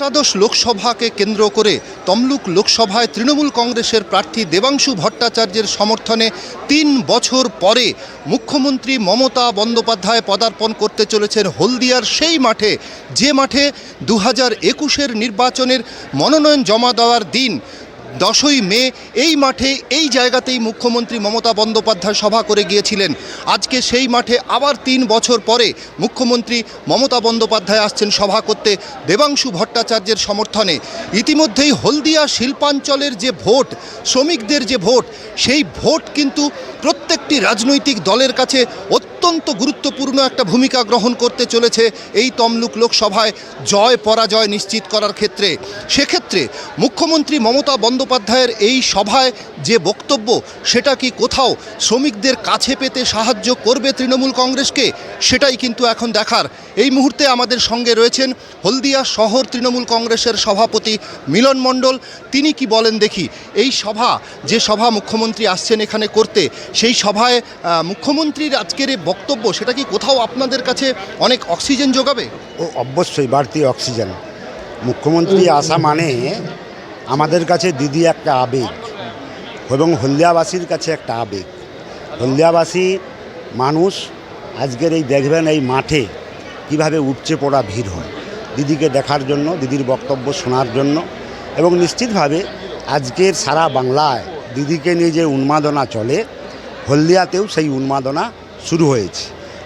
অষ্টাদশ লোকসভাকে কেন্দ্র করে তমলুক লোকসভায় তৃণমূল কংগ্রেসের প্রার্থী দেবাংশু ভট্টাচার্যের সমর্থনে তিন বছর পরে মুখ্যমন্ত্রী মমতা বন্দ্যোপাধ্যায় পদার্পণ করতে চলেছেন হলদিয়ার সেই মাঠে, যে মাঠে দু হাজার একুশের নির্বাচনের মনোনয়ন জমা দেওয়ার দিন। দশই মে এই মাঠে এই জায়গাতেই মুখ্যমন্ত্রী মমতা বন্দ্যোপাধ্যায় সভা করে গিয়েছিলেন। আজকে সেই মাঠে আবার তিন বছর পরে মুখ্যমন্ত্রী মমতা বন্দ্যোপাধ্যায় আসছেন সভা করতে দেবাংশু ভট্টাচার্যের সমর্থনে। ইতিমধ্যেই হলদিয়া শিল্পাঞ্চলের যে ভোট, শ্রমিকদের যে ভোট, সেই ভোট কিন্তু প্রত্যেকটি রাজনৈতিক দলের কাছে অত্যন্ত গুরুত্বপূর্ণ একটা ভূমিকা গ্রহণ করতে চলেছে এই তমলুক লোকসভায় জয় পরাজয় নিশ্চিত করার ক্ষেত্রে। সেক্ষেত্রে মুখ্যমন্ত্রী মমতা বন্দ্যোপাধ্যায়ের এই সভায় যে বক্তব্য, সেটা কি কোথাও শ্রমিকদের কাছে পেতে সাহায্য করবে তৃণমূল কংগ্রেসকে? সেটাই কিন্তু এখন দেখার। এই মুহূর্তে আমাদের সঙ্গে রয়েছেন হলদিয়া শহর তৃণমূল কংগ্রেসের সভাপতি মিলন মণ্ডল। তিনি কি বলেন দেখি, এই সভা, যে সভা মুখ্যমন্ত্রী আসছেন এখানে করতে, সেই সভায় মুখ্যমন্ত্রীর আজকের এই বক্তব্য সেটা কি কোথাও আপনাদের কাছে অনেক অক্সিজেন যোগাবে? ও অবশ্যই বাড়তি অক্সিজেন। মুখ্যমন্ত্রী আসা মানে আমাদের কাছে দিদি একটা আবেগ এবং হলদিয়াবাসীর কাছে একটা আবেগ। হলদিয়াবাসী মানুষ আজকের এই দেখবেন এই মাঠে কীভাবে উপচে পড়া ভিড় হয়। দিদিকে দেখার জন্য দিদির বক্তব্য শোনার জন্য এবং নিশ্চিতভাবে আজকের সারা বাংলায় দিদিকে নিয়ে যে উন্মাদনা চলে হলদিয়াতেও সেই উন্মাদনা শুরু হয়েছে।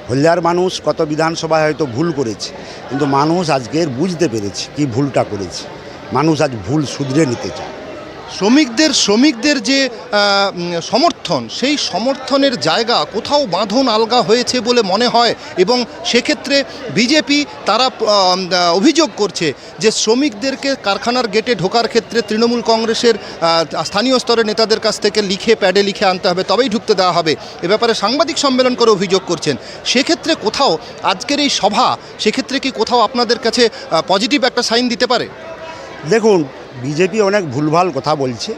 হলদিয়ার মানুষ কত বিধানসভায় হয়তো ভুল করেছে, কিন্তু মানুষ আজকের বুঝতে পেরেছে কি ভুলটা করেছে। মানুষ আজ ভুল শুধরে নিতে চায়। শ্রমিকদের শ্রমিকদের যে সমর্থন, সেই সমর্থনের জায়গা কোথাও বাঁধন আলগা হয়েছে বলে মনে হয় এবং সেক্ষেত্রে বিজেপি তারা অভিযোগ করছে যে শ্রমিকদেরকে কারখানার গেটে ঢোকার ক্ষেত্রে তৃণমূল কংগ্রেসের স্থানীয় স্তরের নেতাদের কাছ থেকে লিখে, প্যাডে লিখে আনতে হবে, তবেই ঢুকতে দেওয়া হবে। এ ব্যাপারে সাংবাদিক সম্মেলন করে অভিযোগ করছেন। সেক্ষেত্রে কোথাও আজকের এই সভা, সেক্ষেত্রে কি কোথাও আপনাদের কাছে পজিটিভ একটা সাইন দিতে পারে? দেখুন বিজেপি অনেক ভুলভাল কথা বলছে।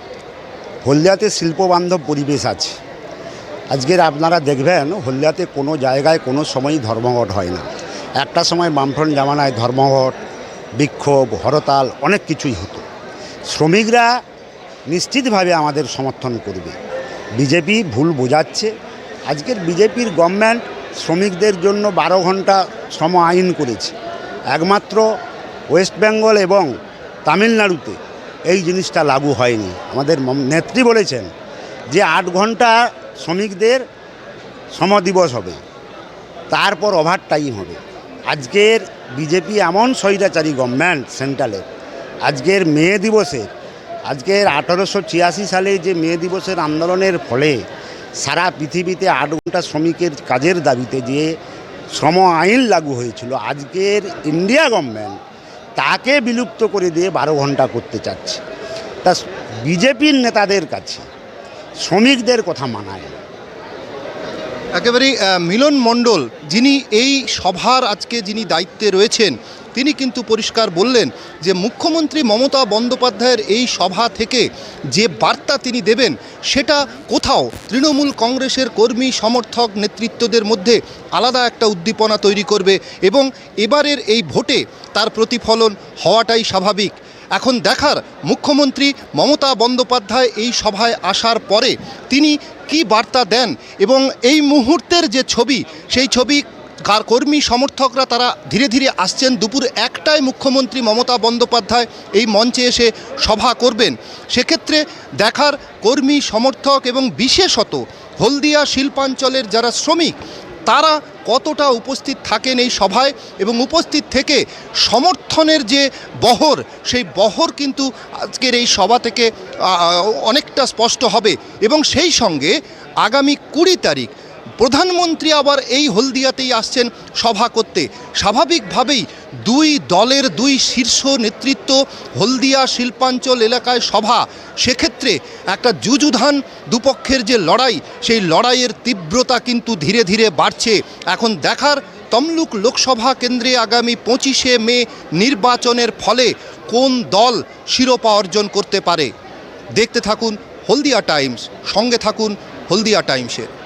হলদিয়াতে শিল্পবান্ধব পরিবেশ আছে। আজকের আপনারা দেখবেন, হলদিয়াতে কোনো জায়গায় কোনো সময়ই ধর্মঘট হয় না। একটা সময় বামফ্রন্ট জামানায় ধর্মঘট, বিক্ষোভ, হরতাল অনেক কিছুই হতো। শ্রমিকরা নিশ্চিতভাবে আমাদের সমর্থন করবে। বিজেপি ভুল বোঝাচ্ছে। আজকের বিজেপির গভর্নমেন্ট শ্রমিকদের জন্য বারো ঘণ্টা শ্রম আইন করেছে। একমাত্র ওয়েস্ট বেঙ্গল এবং তামিলনাড়ুতে এই জিনিসটা লাগু হয়নি। আমাদের নেত্রী বলেছেন যে আট ঘণ্টা শ্রমিকদের শ্রম দিবস হবে, তারপর ওভার টাইম হবে। আজকের বিজেপি এমন স্বৈরাচারী গভর্নমেন্ট সেন্ট্রালের আজকের মে দিবসের আজকের আঠারোশো ছিয়াশি সালে যে মে দিবসের আন্দোলনের ফলে সারা পৃথিবীতে আট ঘণ্টা শ্রমিকের কাজের দাবিতে যে শ্রম আইন লাগু হয়েছিল, আজকের ইন্ডিয়া গভর্নমেন্ট তাকে বিলুপ্ত করে দিয়ে বারো ঘণ্টা করতে চাচ্ছে। তা বিজেপির নেতাদের কাছে, শ্রমিকদের কথা মানায় একেবারেই মিলন মণ্ডল, যিনি এই সভার আজকে যিনি দায়িত্বে রয়েছেন তিনি কিন্তু পরিষ্কার বললেন যে মুখ্যমন্ত্রী মমতা বন্দ্যোপাধ্যায়ের এই সভা থেকে যে বার্তা তিনি দেবেন, সেটা কোথাও তৃণমূল কংগ্রেসের কর্মী, সমর্থক, নেতৃত্বদের মধ্যে আলাদা একটা উদ্দীপনা তৈরি করবে এবং এবারের এই ভোটে তার প্রতিফলন হওয়াটাই স্বাভাবিক। এখন দেখার মুখ্যমন্ত্রী মমতা বন্দ্যোপাধ্যায় এই সভায় আসার পরে তিনি কি বার্তা দেন এবং এই মুহূর্তের যে ছবি, সেই ছবি কার কর্মী সমর্থকরা তারা ধীরে ধীরে আসছেন। দুপুর একটায় মুখ্যমন্ত্রী মমতা বন্দ্যোপাধ্যায় এই মঞ্চে এসে সভা করবেন। সেক্ষেত্রে দেখার কর্মী সমর্থক এবং বিশেষত হলদিয়া শিল্পাঞ্চলের যারা শ্রমিক, তারা কতটা উপস্থিত থাকেন এই সভায় এবং উপস্থিত থেকে সমর্থনের যে বহর, সেই বহর কিন্তু আজকের এই সভা থেকে অনেকটা স্পষ্ট হবে। এবং সেই সঙ্গে আগামী কুড়ি তারিখ প্রধানমন্ত্রী আবার এই হলদিয়াতেই আসছেন সভা করতে। স্বাভাবিকভাবেই দুই দলের দুই শীর্ষ নেতৃত্ব হলদিয়া শিল্পাঞ্চল এলাকায় সভা। সেক্ষেত্রে একটা যুযুধান দুপক্ষের যে লড়াই, সেই লড়াইয়ের তীব্রতা কিন্তু ধীরে ধীরে বাড়ছে। এখন দেখার তমলুক লোকসভা কেন্দ্রে আগামী পঁচিশে মে নির্বাচনের ফলে কোন দল শিরোপা অর্জন করতে পারে? দেখতে থাকুন হলদিয়া টাইমস, সঙ্গে থাকুন হলদিয়া টাইমসের।